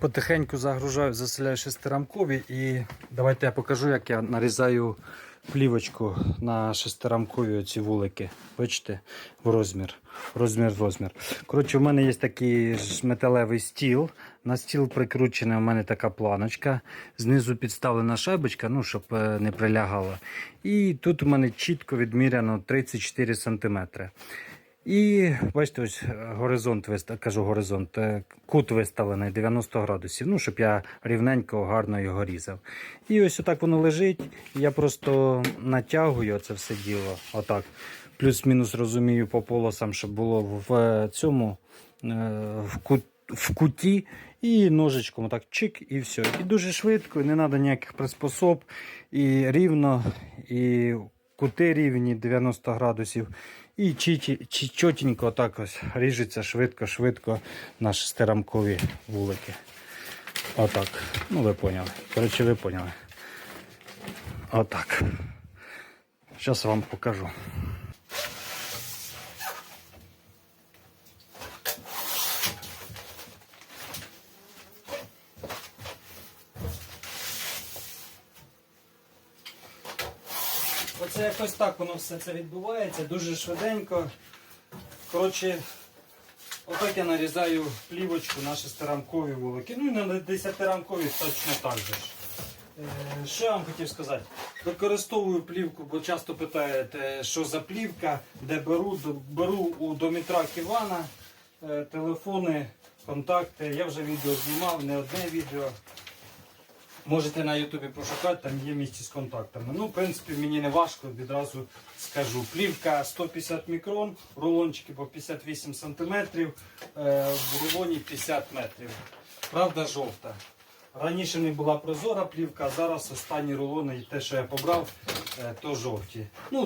Потихеньку загружаю, заселяю шестирамкові і давайте я покажу, як я нарізаю плівочку на шестирамкові оці вулики. Бачите, в розмір. Розмір розмір. Коротше, у мене є такий металевий стіл. На стіл прикручена у мене така планочка. Знизу підставлена шайбочка, ну, щоб е, не прилягало. І тут у мене чітко відміряно 34 см. І бачите, ось е, горизонт кажу горизонт, е, кут виставлений 90 градусів, ну, щоб я рівненько, гарно його різав. І ось отак воно лежить. Я просто натягую це все діло. Отак. Плюс-мінус розумію по полосам, щоб було в е, цьому в, кут, в куті. І ножичком отак чик, і все. І дуже швидко, не треба ніяких приспособ. І рівно, і кути рівні 90 градусів. І чітенько так ось ріжеться швидко-швидко на шестирамкові вулики. Отак. Ну, ви поняли. Коротше, ви поняли. Отак. Зараз вам покажу. Оце якось так воно все це відбувається, дуже швиденько. Коротше, отак я нарізаю плівочку на шестирамкові вулики. Ну і на десятирамкові точно так же. Е, Що я вам хотів сказати? Використовую плівку, бо часто питаєте, що за плівка, де беру, беру у Домітра Ківана е, телефони, контакти. Я вже відео знімав, не одне відео. Можете на Ютубі пошукати, там є місці з контактами. Ну, в принципі, мені не важко, відразу скажу. Плівка 150 мікрон, рулончики по 58 см, в рулоні 50 метрів. Правда, жовта. Раніше не була прозора плівка, а зараз останні рулони і те, що я побрав, е, то жовті. Ну,